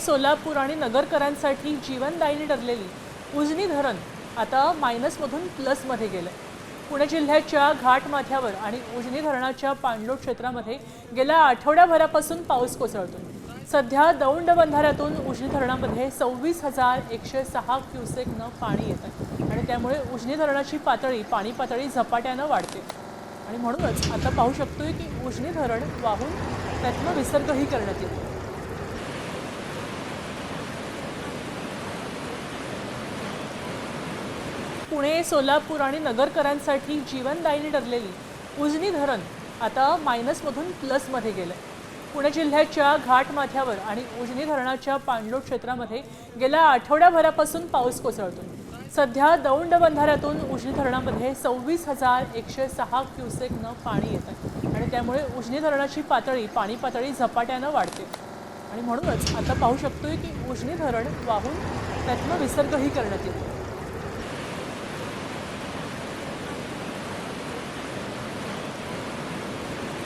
सोलापूर आणि नगरकरांसाठी जीवनदायिनी ठरलेली उजनी धरण आता मायनसमधून प्लसमध्ये गेलं पुणे जिल्ह्याच्या घाटमाथ्यावर आणि उजनी धरणाच्या पाणलोट क्षेत्रामध्ये गेल्या आठवड्याभरापासून पाऊस कोसळतो सध्या दौंड बंधाऱ्यातून उजनी धरणामध्ये सव्वीस हजार एकशे सहा क्युसेकनं पाणी येतं आणि त्यामुळे उजनी धरणाची पातळी पाणी पातळी झपाट्यानं वाढते. आणि म्हणूनच आता पाहू शकतोय की उजनी धरण वाहून त्यातनं विसर्गही करण्यात येतो पुणे सोलापूर आणि नगरकरांसाठी जीवनदायिनी ठरलेली उजनी धरण आता मायनसमधून प्लसमध्ये गेलंय. पुणे जिल्ह्याच्या घाटमाथ्यावर आणि उजनी धरणाच्या पाणलोट क्षेत्रामध्ये गेल्या आठवड्याभरापासून पाऊस कोसळतो सध्या दौंड बंधाऱ्यातून उजनी धरणामध्ये सव्वीस हजार एकशे सहा क्युसेकनं पाणी येतं आणि त्यामुळे उजनी धरणाची पातळी पाणी पातळी झपाट्यानं वाढते. आणि म्हणूनच आता पाहू शकतोय की उजनी धरण वाहून त्यातनं विसर्गही करण्यात येतो